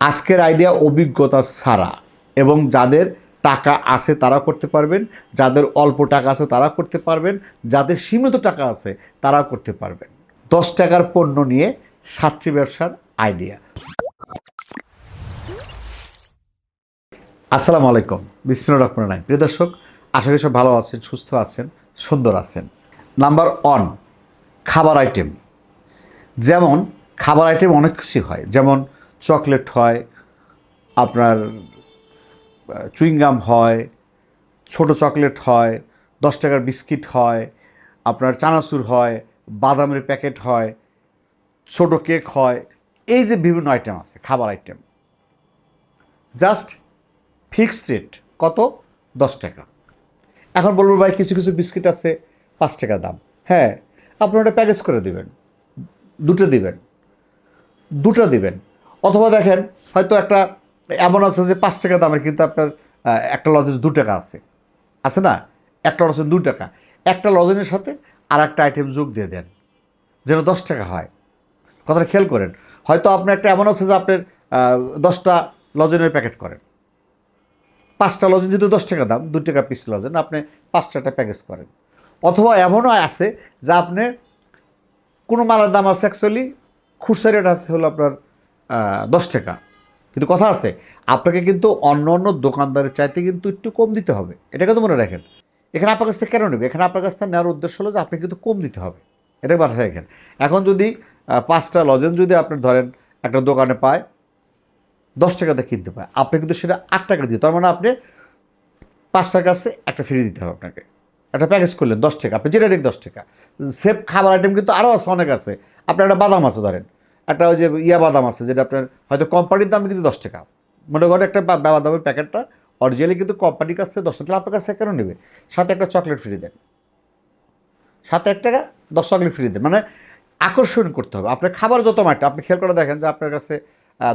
আজকের আইডিয়া অভিজ্ঞতা ছাড়া এবং যাদের টাকা আছে তারা করতে পারবেন, যাদের অল্প টাকা আছে তারা করতে পারবেন, যাদের সীমিত টাকা আছে তারা করতে পারবেন। দশ টাকার পণ্য নিয়ে সাতটি ব্যবসার আইডিয়া আসসালামু আলাইকুম। বিসমিল্লাহির রহমানির রহিম। প্রিয় দর্শক, আশা করি সব ভালো আছেন, সুস্থ আছেন, সুন্দর আছেন। নাম্বার ওয়ান খাবার আইটেম যেমন, খাবার আইটেম অনেক কিছু হয়। যেমন চকলেট হয়, আপনার চুইংগাম হয়, ছোট চকলেট হয়, দশ টাকার বিস্কিট হয়, আপনার চানাচুর হয়, বাদামের প্যাকেট হয়, ছোট কেক হয়, এই যে বিভিন্ন আইটেম আছে, খাবার আইটেম জাস্ট ফিক্সড রেট কত? দশ টাকা। এখন বলব ভাই, কিছু কিছু বিস্কিট আছে, পাঁচ টাকা দাম। হ্যাঁ আপনি ওটা প্যাকেজ করে দিবেন। দুটো দিবেন। দুটো দিবেন। অথবা দেখেন, হয়তো একটা এমন আছে যে পাঁচ টাকা দামের, কিন্তু আপনার একটা লজেন্স দু টাকা আছে। আছে না? একটা লজেন্স দু টাকা। একটা লজেনের সাথে আর একটা আইটেম যোগ দিয়ে দেন, যেন দশ টাকা হয়। কথাটা খেয়াল করেন, হয়তো আপনার একটা এমন আছে যে আপনার দশটা লজেনের প্যাকেট করেন। পাঁচটা লজেন যদি দশ টাকা দাম, দু টাকা পিস লজেন, আপনি পাঁচটাটা প্যাকেজ করেন। অথবা এমনও আছে যা আপনি কোনো মালের দাম আছে অ্যাকচুয়ালি খুচরা রেট আছে হলো আপনার দশ টাকা। কিন্তু কথা আছে, আপনাকে কিন্তু অন্য অন্য দোকানদারের চাইতে কিন্তু একটু কম দিতে হবে। এটা কিন্তু মনে রাখেন। এখানে আপনার কাছ থেকে কেন নেবে? এখানে আপনার কাছ থেকে নেওয়ার উদ্দেশ্য হলো যে আপনি কিন্তু কম দিতে হবে। এটা মাথায় রাখেন। এখন যদি পাঁচটা লজেন যদি আপনি ধরেন, একটা দোকানে পায়, দশ টাকাতে কিনতে পায়, আপনি কিন্তু সেটা আট টাকা দিয়ে, তার মানে আপনি পাঁচ টাকা আছে, একটা ফ্রি দিতে হবে আপনাকে। একটা প্যাকেজ করলেন, দশ টাকা, আপনি যেটা রেট দশ টাকা। সেফ খাবার আইটেম কিন্তু আরও আছে, অনেক আছে। আপনার একটা বাদাম আছে ধরেন। একটা ওই যে ইয়া বাদাম আছে, যেটা আপনার হয়তো কোম্পানির দাম কিন্তু দশ টাকা। মনে করেন একটা বাদামের প্যাকেটটা অরিজিনালি কিন্তু কোম্পানির কাছ থেকে দশ টাকা আপনার কাছে কেন নেবে? সাথে একটা চকলেট ফ্রি দেন। সাথে এক টাকা দশ চকলেট ফ্রি দেন। মানে আকর্ষণ করতে হবে। আপনার খাবার যত মাইটা আপনি খেয়াল করে দেখেন যে আপনার কাছে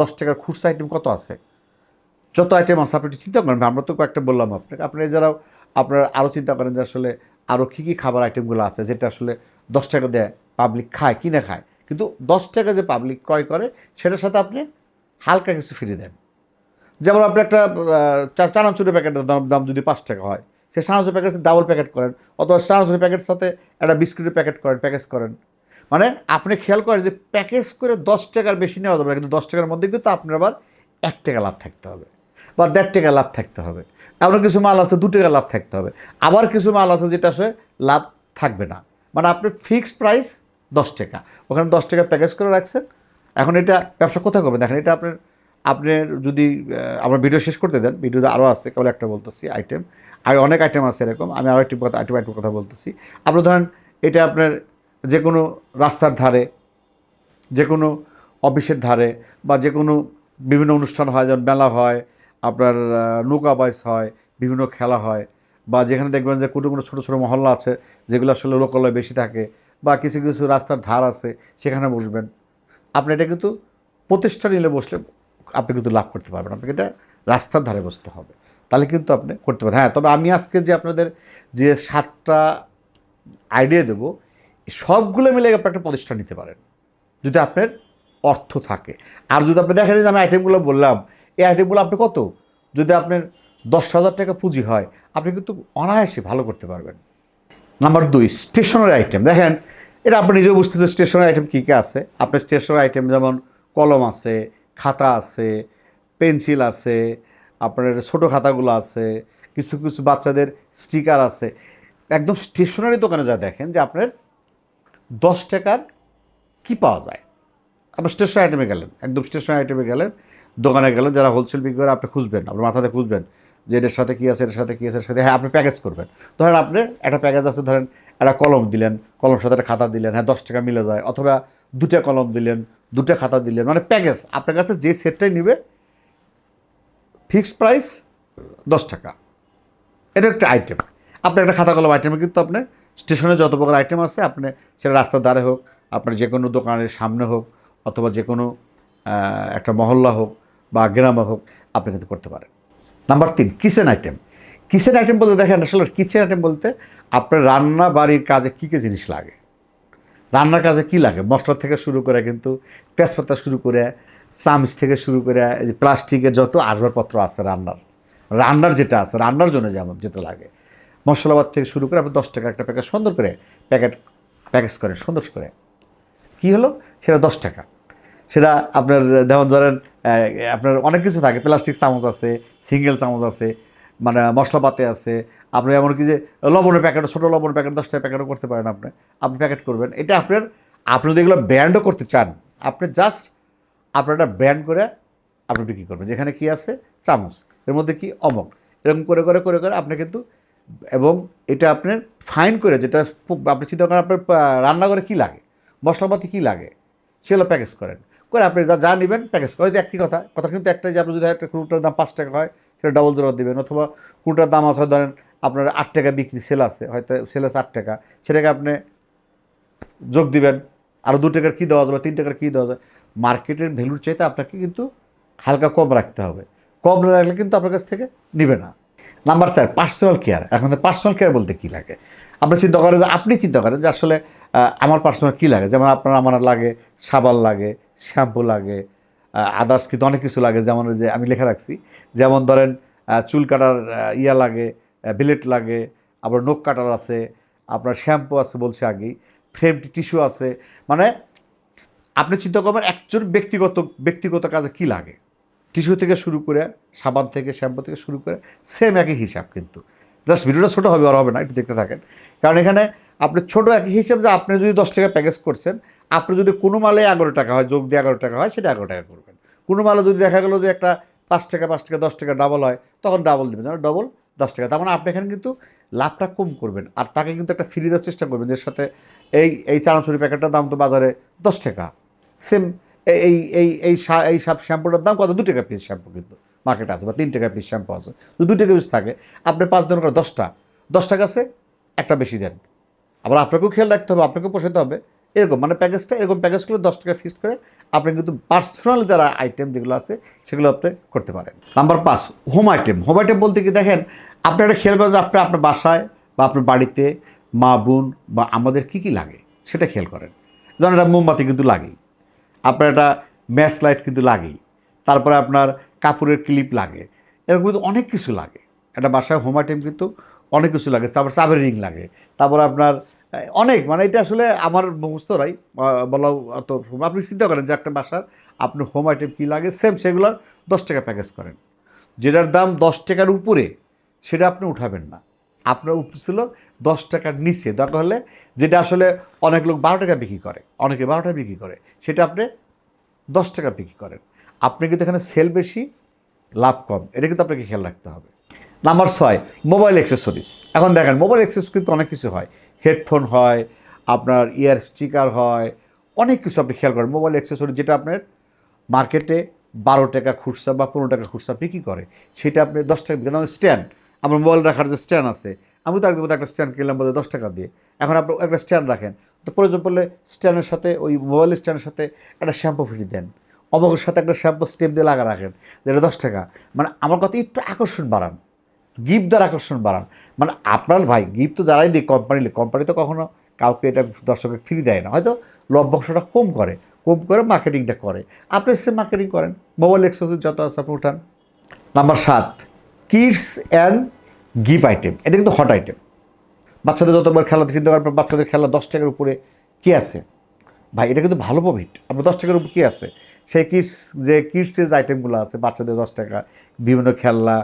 দশ টাকার খুচরা আইটেম কত আছে? যত আইটেম আছে, আপনি চিন্তা করেন। আমরা তো কয়েকটা বললাম আপনাকে। আপনি এছাড়াও আপনার আরও চিন্তা করেন যে আসলে আরও কী কী খাবার আইটেমগুলো আছে, যেটা আসলে দশ টাকা দেয় পাবলিক খায় কিনে খায়? কিন্তু দশ টাকা যে পাবলিক ক্রয় করে সেটার সাথে আপনি হালকা কিছু ফিরে দেন। যেমন আপনি একটা চানাচুরের প্যাকেটের দাম দাম যদি পাঁচ টাকা হয় সে চানাচুর প্যাকেট ডাবল প্যাকেট করেন অথবা চানাচুরের প্যাকেটের সাথে একটা বিস্কুটের প্যাকেট করেন প্যাকেজ করেন। মানে আপনি খেয়াল করেন যে প্যাকেজ করে দশ টাকার বেশি নেওয়া যাবে না, কিন্তু দশ টাকার মধ্যে কিন্তু আপনার আবার এক টাকা লাভ থাকতে হবে বা দেড় টাকা লাভ থাকতে হবে। এমন কিছু মাল আছে দু টাকা লাভ থাকতে হবে। আবার কিছু মাল আছে যেটা আসলে লাভ থাকবে না। মানে আপনি ফিক্সড প্রাইস দশ টাকা। ওখানে দশ টাকা প্যাকেজ করে রাখছেন। এখন এটা ব্যবসা কোথায় করবেন? দেখেন, এটা আপনার আপনার যদি আমার ভিডিও শেষ করতে দেন ভিডিওতে আরও আছে, কেবল একটা বলতেছি আইটেম আর অনেক আইটেম আছে এরকম, আমি আরও একটি কথা আইটেম আইটেম কথা বলতেছি। আপনি ধরেন, এটা আপনার যে কোনো রাস্তার ধারে যে কোনো অফিসের ধারে, বা যে কোনো বিভিন্ন অনুষ্ঠান হয়, যেমন মেলা হয়, আপনার নৌকা বাইস হয়, বিভিন্ন খেলা হয়, বা যেখানে দেখবেন যে কোনো কোনো ছোটো ছোটো মহল্লা আছে, যেগুলো আসলে লোকালয় বেশি থাকে বা কিছু কিছু রাস্তার ধার আছে, সেখানে বসবেন। আপনি এটা কিন্তু প্রতিষ্ঠা নিলে বসলে আপনি কিন্তু লাভ করতে পারবেন। আপনাকে এটা রাস্তার ধারে বসতে হবে। তাহলে কিন্তু আপনি করতে পারেন হ্যাঁ তবে আমি আজকে যে আপনাদের যে সাতটা আইডিয়া দেবো, সবগুলো মিলে আপনি একটা প্রতিষ্ঠা নিতে পারেন। যদি আপনার অর্থ থাকে। আর যদি আপনি দেখেন যে আমি আইটেমগুলো বললাম, এই আইটেমগুলো আপনি কত? যদি আপনার দশ হাজার টাকা পুঁজি হয়, আপনি কিন্তু অনায়াসে ভালো করতে পারবেন। নাম্বার দুই স্টেশনারি আইটেম দেখেন, এটা আপনি নিজেও বুঝতেছেন স্টেশনারি আইটেম কী কী আছে। আপনার স্টেশনারি আইটেম যেমন কলম আছে, খাতা আছে, পেন্সিল আছে, আপনার ছোটো খাতাগুলো আছে, কিছু কিছু বাচ্চাদের স্টিকার আছে। একদম স্টেশনারি দোকানে যা দেখেন যে আপনার দশ টাকার কি পাওয়া যায়। আপনি স্টেশনারি আইটেমে গেলেন, একদম স্টেশনারি আইটেমে গেলেন, দোকানে গেলেন, যারা হোলসেল বিক্রি করে আপনি খুঁজবেন, আপনার মাথাতে খুঁজবেন। যে এটার সাথে কী আছে, এটার সাথে কী আছে সাথে হ্যাঁ আপনি প্যাকেজ করবেন। ধরেন আপনি একটা প্যাকেজ আছে, ধরেন একটা কলম দিলেন কলম সাথে একটা খাতা দিলেন হ্যাঁ দশ টাকা মিলে যায়, অথবা দুটা কলম দিলেন দুটা খাতা দিলেন মানে প্যাকেজ আপনার কাছে যে সেটটাই নেবে ফিক্সড প্রাইস দশ টাকা। এটা একটা আইটেম আপনার একটা খাতা কলম আইটেমে কিন্তু আপনি স্টেশনে যত প্রকার আইটেম আছে, আপনি সেটা রাস্তার ধারে হোক, আপনার যে কোনো দোকানের সামনে হোক, অথবা যে কোনো একটা মহল্লা হোক বা গ্রামে হোক, আপনি কিন্তু করতে পারেন। নাম্বার তিন কিচেন আইটেম কিচেন আইটেম বলতে দেখেন আসলে কিচেন আইটেম বলতে আপনার রান্না বাড়ির কাজে কী কী জিনিস লাগে? রান্নার কাজে কি লাগে? মশলা থেকে শুরু করে কিন্তু তেজপাতা শুরু করে, চামচ থেকে শুরু করে প্লাস্টিকের যত আসবাবপত্র আছে রান্নার রান্নার যেটা আছে, রান্নার জন্য যেমন যেটা লাগে। মশলাবাদ থেকে শুরু করে আপনি দশ টাকা একটা প্যাকেট সুন্দর করে প্যাকেট প্যাকেজ করে, সুন্দর করে। কী হলো? সেটা দশ টাকা। সেটা আপনার, যেমন ধরেন আপনার অনেক কিছু থাকে। প্লাস্টিক চামচ আছে, সিঙ্গেল চামচ আছে মানে মশলাপাতি আছে। আপনি এমনকি যে লবণের প্যাকেট ছোটো লবণের প্যাকেট, দশটা প্যাকেটও করতে পারেন আপনি। আপনি প্যাকেট করবেন। এটা আপনার, আপনি যদি এগুলো ব্র্যান্ডও করতে চান, আপনি জাস্ট আপনার একটা ব্র্যান্ড করে আপনি বিক্রি করবেন। যেখানে কি আছে? চামচ। এর মধ্যে কি? অমক। এরকম করে করে করে করে আপনি কিন্তু, এবং এটা আপনার ফাইন করে যেটা আপনি চিন্তা করেন আপনার রান্নাঘরে কী লাগে? মশলাপাতি কী লাগে? সেগুলো প্যাকেজ করেন। করে আপনি যা যা নেবেন প্যাকেজ করে। হয়তো একই কথা। কথা কিন্তু একটাই যে, আপনি যদি একটা কুড়ুটার দাম পাঁচ টাকা হয়, সেটা ডবল জোড়া দেবেন। অথবা কুড়ুটার দাম আছে, ধরেন আপনার আট টাকা বিক্রি সেল আছে, হয়তো সেল আছে আট টাকা। সেটাকে আপনি যোগ দিবেন। আরও দু টাকার কী দেওয়া যাবে, তিন টাকার কী দেওয়া যায়? মার্কেটের ভ্যালুর চাইতে আপনাকে কিন্তু হালকা কম রাখতে হবে। কম না রাখলে কিন্তু আপনার কাছ থেকে নেবে না। নাম্বার চার পার্সোনাল কেয়ার এখন পার্সোনাল কেয়ার বলতে কী লাগে? আপনি চিন্তা করেন আপনি চিন্তা করেন যে, আসলে আমার পার্সোনাল কী লাগে? যেমন আপনার, আমার লাগে, সাবান লাগে শ্যাম্পু লাগে আদার্স কিন্তু অনেক কিছু লাগে, যেমন যে আমি লেখা রাখছি। যেমন ধরেন চুল কাটার ইয়া লাগে বিলেট লাগে, আবার নখ কাটার আছে, আপনার শ্যাম্পু আছে বলছে আগেই ফ্রেম টিস্যু আছে। মানে আপনি চিন্তা করবেন একজন ব্যক্তিগত ব্যক্তিগত কাজে কি লাগে? টিস্যু থেকে শুরু করে, সাবান থেকে শ্যাম্পু থেকে শুরু করে সেম একই হিসাব কিন্তু। জাস্ট ভিডিওটা ছোটো হবে, আর হবে না, একটু দেখতে থাকেন। কারণ এখানে আপনি ছোটো একই হিসাব যে আপনি যদি দশ টাকা প্যাকেজ করছেন আপনি যদি কোনো মালে এগারো টাকা হয়, যোগ দিয়ে এগারো টাকা হয়, সেটা এগারো টাকা করবেন। কোনো মালে যদি দেখা গেলো যে একটা পাঁচ টাকা পাঁচ টাকা, দশ টাকা ডাবল হয়, তখন ডাবল দেবেন। যেন ডবল দশ টাকা। তার মানে আপনি এখানে কিন্তু লাভটা কম করবেন। আর তাকে কিন্তু একটা ফ্রি দেওয়ার চেষ্টা করবেন যে সাথে এই এই চানাচুরি প্যাকেটটার দাম তো বাজারে দশ টাকা। সেম এই এই এই এই সব শ্যাম্পুটার দাম কত? দু টাকা পিস শ্যাম্পু কিন্তু মার্কেটে আছে, বা তিন টাকা পিস শ্যাম্পু আছে। তো দু টাকা পিস থাকে। আপনি পাঁচ দিন করে দশটা। দশ টাকা আছে, একটা বেশি দেন। আবার আপনাকেও খেয়াল রাখতে হবে, আপনাকেও পোষাতে হবে। এরকম মানে প্যাকেজটা এরকম প্যাকেজগুলো দশ টাকা ফিক্সড করে আপনি কিন্তু পার্সোনাল যারা আইটেম যেগুলো আছে, সেগুলো আপনি করতে পারেন। নাম্বার পাঁচ হোম আইটেম হোম আইটেম বলতে কি দেখেন, আপনি একটা খেয়াল করেন যে আপনি আপনার বাসায় বা আপনার বাড়িতে মা, বোন বা আমাদের কি কি লাগে, সেটা খেয়াল করেন। যেমন একটা মোমবাতি কিন্তু লাগেই। আপনার একটা ম্যাচ লাইট কিন্তু লাগেই। তারপরে আপনার কাপড়ের ক্লিপ লাগে। এরকম কিন্তু অনেক কিছু লাগে। একটা বাসায় হোম আইটেম কিন্তু অনেক কিছু লাগে। তারপর চাবের রিং লাগে। তারপর আপনার অনেক মানে এটা আসলে আমার মুখস্থরাই বলা অত আপনি চিন্তা করেন যে একটা বাসার আপনার হোম আইটেম কী লাগে সেম সেগুলোর দশ টাকা প্যাকেজ করেন। যেটার দাম দশ টাকার উপরে, সেটা আপনি উঠাবেন না। আপনার ছিল দশ টাকার নিচে। দরকার হলে যেটা আসলে অনেক লোক বারো টাকা বিক্রি করে, অনেকে বারো টাকা বিক্রি করে, সেটা আপনি দশ টাকা বিক্রি করেন। আপনি কিন্তু এখানে সেল বেশি, লাভ কম। এটা কিন্তু আপনাকে খেয়াল রাখতে হবে। নাম্বার ছয় মোবাইল অ্যাক্সেসরিজ এখন দেখেন মোবাইল অ্যাক্সেস কিন্তু অনেক কিছু হয়। হেডফোন হয়, আপনার ইয়ার স্টিকার হয়, অনেক কিছু আপনি খেয়াল করেন। মোবাইল অ্যাক্সেসরি যেটা আপনার মার্কেটে বারো টাকা খুচরা বা পনেরো টাকা খুচরা বিক্রি করে, সেটা আপনি দশ টাকা বিক্রি যেমন স্ট্যান্ড আমার মোবাইল রাখার যে স্ট্যান্ড আছে, আমি তো একদম একটা স্ট্যান্ড কিনলাম বোধহয় দশ টাকা দিয়ে। এখন আপনি একটা স্ট্যান্ড রাখেন, তো প্রয়োজন পড়লে স্ট্যান্ডের সাথে, ওই মোবাইল স্ট্যান্ডের সাথে একটা শ্যাম্পু ফ্রি দেন। অমকের সাথে একটা শ্যাম্পু স্টেপ দিয়ে লাগা রাখেন, যেটা দশ টাকা। মানে আমার কথা একটু আকর্ষণ বাড়ান। গিফট দ্বারা আকর্ষণ বাড়ান। মানে আপনার ভাই, গিফট তো যারাই দিই কোম্পানি কোম্পানি তো কখনো কাউকে এটা দর্শকের ফ্রি দেয় না। হয়তো লভ্যাংশটা কম করে কম করে মার্কেটিংটা করে। আপনি সে মার্কেটিং করেন। মোবাইল এক্সেসরিজ যত আছে আপনি উঠান। নাম্বার সাত কিডস অ্যান্ড গিফট আইটেম এটা কিন্তু হট আইটেম বাচ্চাদের যতবার খেলাতে চিন্তা করেন বাচ্চাদের খেলা দশ টাকার উপরে কি আছে? ভাই, এটা কিন্তু ভালো প্রফিট আপনার দশ টাকার উপর কী আছে? সেই কিডস যে কিডসের যে আইটেমগুলো আছে, বাচ্চাদের দশ টাকা, বিভিন্ন খেলনা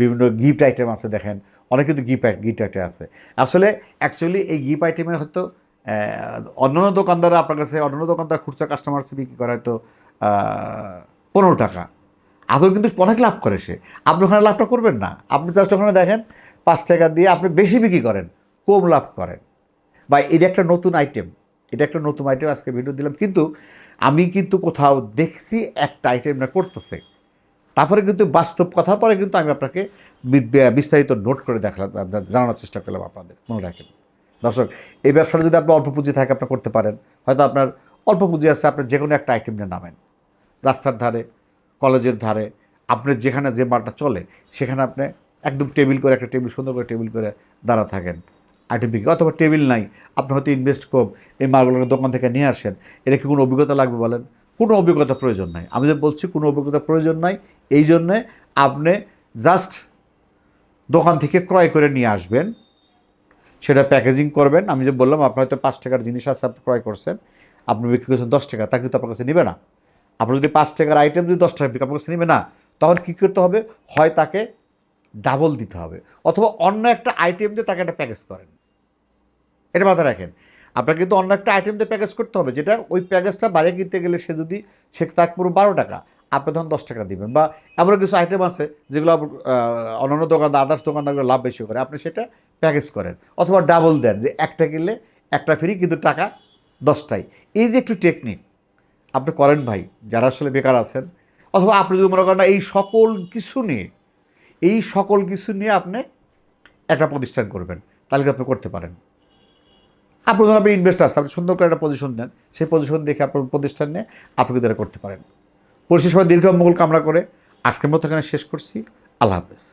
বিভিন্ন গিফট আইটেম আছে দেখেন। অনেক কিন্তু গিফট গিফট আইটেম আছে। আসলে অ্যাকচুয়ালি এই গিফট আইটেমের হয়তো অন্যান্য দোকানদাররা আপনার কাছে, অন্যান্য দোকানদার খুচরা কাস্টমার বিক্রি করে হয়তো পনেরো টাকা। আদৌ কিন্তু অনেক লাভ করে সে। আপনি ওখানে লাভটা করবেন না। আপনি জাস্ট ওখানে দেখেন, পাঁচ টাকা দিয়ে আপনি বেশি বিক্রি করেন, কম লাভ করেন। বা এটা একটা নতুন আইটেম এটা একটা নতুন আইটেম আজকে ভিডিও দিলাম। কিন্তু আমি কিন্তু কোথাও দেখছি একটা আইটেম না করতেছে। তারপরে কিন্তু বাস্তব কথার পরে কিন্তু আমি আপনাকে বিস্তারিত নোট করে দেখালাম জানানোর চেষ্টা করলাম আপনাদের, মনে রাখেন। দর্শক, এই ব্যবসাটা যদি আপনার অল্প পুঁজি থাকে আপনার করতে পারেন। হয়তো আপনার অল্প পুঁজি আছে, আপনি যে কোনো একটা আইটেম নিয়ে নামেন। রাস্তার ধারে, কলেজের ধারে আপনার যেখানে যে মালটা চলে, সেখানে আপনি একদম টেবিল করে, একটা টেবিল, সুন্দর করে টেবিল করে দাঁড়া থাকেন। আইটেম বিক্রি অথবা টেবিল নাই, আপনি হয়তো ইনভেস্ট কম, এই মালগুলোকে দোকান থেকে নিয়ে আসেন। এটা কি কোনো অভিজ্ঞতা লাগবে বলেন? কোনো অভিজ্ঞতা প্রয়োজন নাই। আমি যে বলছি, কোনো অভিজ্ঞতা প্রয়োজন নাই এই জন্যে আপনি জাস্ট দোকান থেকে ক্রয় করে নিয়ে আসবেন। সেটা প্যাকেজিং করবেন। আমি যে বললাম, আপনার হয়তো পাঁচ টাকার জিনিস আছে, আপনি ক্রয় করছেন। আপনি বিক্রি করছেন দশ টাকা, তা কিন্তু আপনার কাছে নেবে না। আপনি যদি পাঁচ টাকার আইটেম যদি দশ টাকা আপনার কাছে নেবে না, তখন কী করতে হবে? হয় তাকে ডাবল দিতে হবে। অথবা অন্য একটা আইটেম দিয়ে তাকে একটা প্যাকেজ করেন। এটা মাথায় রাখেন। আপনাকে কিন্তু অন্য একটা আইটেম দিয়ে প্যাকেজ করতে হবে, যেটা ওই প্যাকেজটা বাইরে কিনতে গেলে সে যদি, সে তার পুরো বারো টাকা। আপনি তখন দশ টাকা দিবেন বা এমন কিছু আইটেম আছে যেগুলো অন্যান্য দোকানদার আদার্স দোকানদারগুলো লাভ বেশি করে, আপনি সেটা প্যাকেজ করেন। অথবা ডাবল দেন যে একটা কিনলে একটা ফ্রি কিন্তু টাকা দশটাই। এই যে একটু টেকনিক আপনি করেন ভাই, যারা আসলে বেকার আছেন। অথবা আপনি যদি মনে করেন এই সকল কিছু নিয়ে, এই সকল কিছু নিয়ে আপনি একটা প্রতিষ্ঠান করবেন, তাহলে আপনি করতে পারেন? আপনি ধরুন আপনি ইনভেস্টার আপনি সুন্দর করে একটা পজিশন নেন। সেই পজিশন দেখে আপনার প্রতিষ্ঠান নিয়ে আপনি কিন্তু করতে পারেন। পরিশেষ দীর্ঘ মঙ্গল কামনা করে আজকের মতো এখানে শেষ করছি। আল্লাহ হাফেজ।